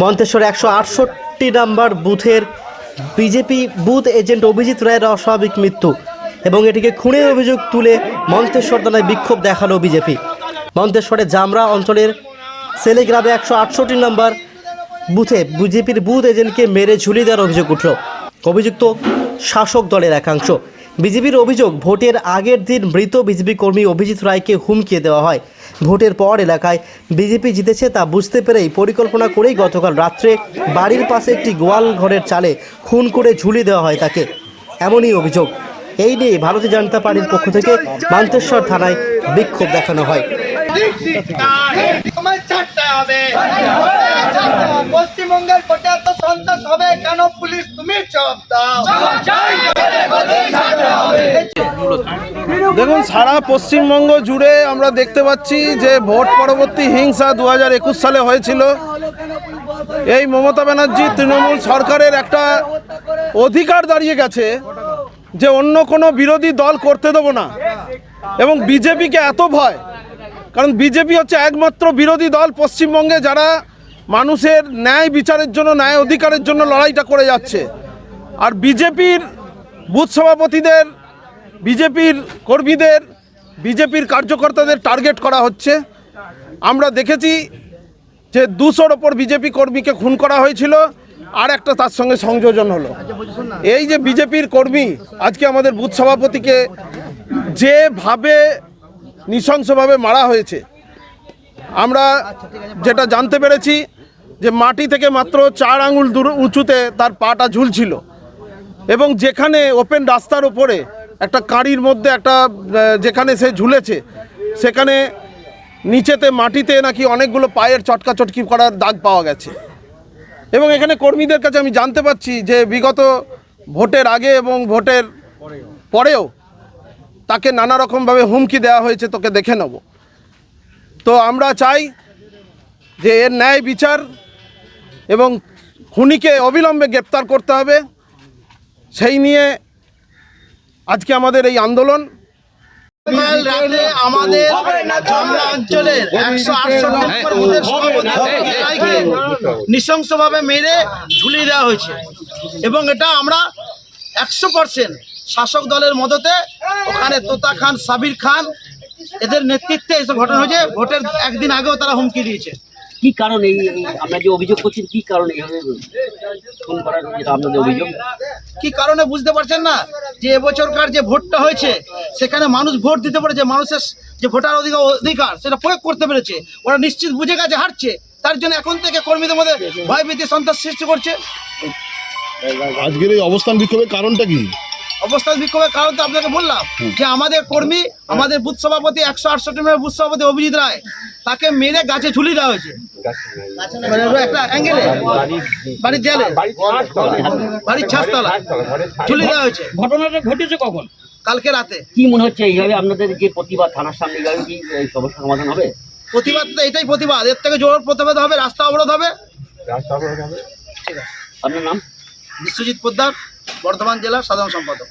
মন্তেশ্বরে একশো আটষট্টি নাম্বার বুথের বিজেপি বুথ এজেন্ট অভিজিৎ রায়ের অস্বাভাবিক মৃত্যু এবং এটিকে খুনের অভিযোগ তুলে মন্তেশ্বর থানায় বিক্ষোভ দেখাল বিজেপি। মন্তেশ্বরের জামরা অঞ্চলের সেলেগ্রামে একশো আটষট্টি নম্বর বুথে বিজেপির বুথ এজেন্টকে মেরে ঝুলিয়ে দেওয়ার অভিযোগ উঠল। অভিযুক্ত শাসক দলের একাংশ। বিজেপির অভিযোগ, ভোটের আগের দিন মৃত বিজেপি কর্মী অভিজিৎ রায়কে হুমকিয়ে দেওয়া হয়। ভোটের পর এলাকায় বিজেপি জিতেছে তা বুঝতে পেরেই পরিকল্পনা করেই গতকাল রাত্রে বাড়ির পাশে একটি গোয়াল ঘরের চালে খুন করে ঝুলি দেওয়া হয় তাকে। এমনই অভিযোগ। এই নিয়ে ভারতীয় জনতা পার্টির পক্ষ থেকে মান্তেশ্বর থানায় বিক্ষোভ দেখানো হয়। তোমায় ছাড়তে হবে। পশ্চিমবঙ্গের হবে কেন? পুলিশ তুমি চপ দাও। দেখুন, সারা পশ্চিমবঙ্গ জুড়ে আমরা দেখতে পাচ্ছি যে ভোট পরবর্তী হিংসা দু হাজার একুশ সালে হয়েছিল। এই মমতা ব্যানার্জি তৃণমূল সরকারের একটা অধিকার দাঁড়িয়ে গেছে যে অন্য কোনো বিরোধী দল করতে দেবো না। এবং বিজেপিকে এত ভয়, কারণ বিজেপি হচ্ছে একমাত্র বিরোধী দল পশ্চিমবঙ্গে যারা মানুষের ন্যায় বিচারের জন্য, ন্যায় অধিকারের জন্য লড়াইটা করে যাচ্ছে। আর বিজেপির বুথ সভাপতিদের বিজেপির কর্মীদের, বিজেপির কার্যকর্তাদের টার্গেট করা হচ্ছে। আমরা দেখেছি যে দুশোর ওপর বিজেপি কর্মীকে খুন করা হয়েছিল, আর একটা তার সঙ্গে সংযোজন হলো। এই যে বিজেপির কর্মী, আজকে আমাদের বুথ সভাপতিকে যেভাবে নৃশংসভাবে মারা হয়েছে, আমরা যেটা জানতে পেরেছি যে মাটি থেকে মাত্র চার আঙুল দূর উঁচুতে তার পাটা ঝুলছিল এবং যেখানে ওপেন রাস্তার উপরে একটা কাঁড়ির মধ্যে একটা যেখানে সে ঝুলেছে, সেখানে নিচেতে মাটিতে নাকি অনেকগুলো পায়ের চটকা চটকি করার দাগ পাওয়া গেছে। এবং এখানে কর্মীদের কাছে আমি জানতে পাচ্ছি যে বিগত ভোটের আগে এবং ভোটের পরেও তাকে নানা রকমভাবে হুমকি দেওয়া হয়েছে, তোকে দেখে নেব। তো আমরা চাই যে এর ন্যায় বিচার এবং খুনিকে অবিলম্বে গ্রেপ্তার করতে হবে। সেই নিয়ে আজকে আমাদের এই আন্দোলন রাতে আমাদের অঞ্চলের একশো আটষট্টি নম্বর বুথের সভাপতি নৃশংসভাবে মেরে ঝুলিয়ে দেওয়া হয়েছে। এবং এটা আমরা একশো পার্সেন্ট শাসক দলের মদতে ওখানে তোতা খান সাবির খান এদের নেতৃত্বে এসব ঘটনা হয়েছে। ভোটের একদিন আগেও তারা হুমকি দিয়েছে। কি কারণে আমরা যে অভিযোগ করছি কি কারণে এইভাবে করার আপনাদের অভিযোগ? কি কারণে বুঝতে পারছেন না? যে এবছরকার যে ভোটটা হয়েছে সেখানে মানুষ ভোট দিতে পেরেছে মানুষের যে ভোটার অধিকার অধিকার সেটা প্রয়োগ করতে পেরেছে। ওরা নিশ্চিত বুঝে গেছে হারছে। তার জন্য এখন থেকে কর্মীদের মধ্যে ভয়ভীতি সন্ত্রাস সৃষ্টি করছে। আজকের এই অবস্থান বিক্ষোভের কারণটা কি? অবস্থান বিক্ষোভের কারণ তো আপনাকে বললাম যে আমাদের কর্মী আমাদের বুথ সভাপতি একশো আটষট্টি বুথ সভাপতি অভিজিৎ রায় তাকে মেরে গাছে ঝুলিয়ে দেওয়া হয়েছে। মানে ঘটনাটা ঘটেছে কখন? কালকে রাতে। কি মনে হচ্ছে এইভাবে আপনাদের যে প্রতিবাদ থানার সামনে এইভাবে কি এই সমাধান হবে? প্রতিবাদ তো এটাই প্রতিবাদ। এর থেকে জোর প্রতিবাদ হবে রাস্তা অবরোধ হবে। আপনার নাম? বিশ্বজিৎ পোদ্দার বর্ধমান জেলার সাধারণ সম্পাদক।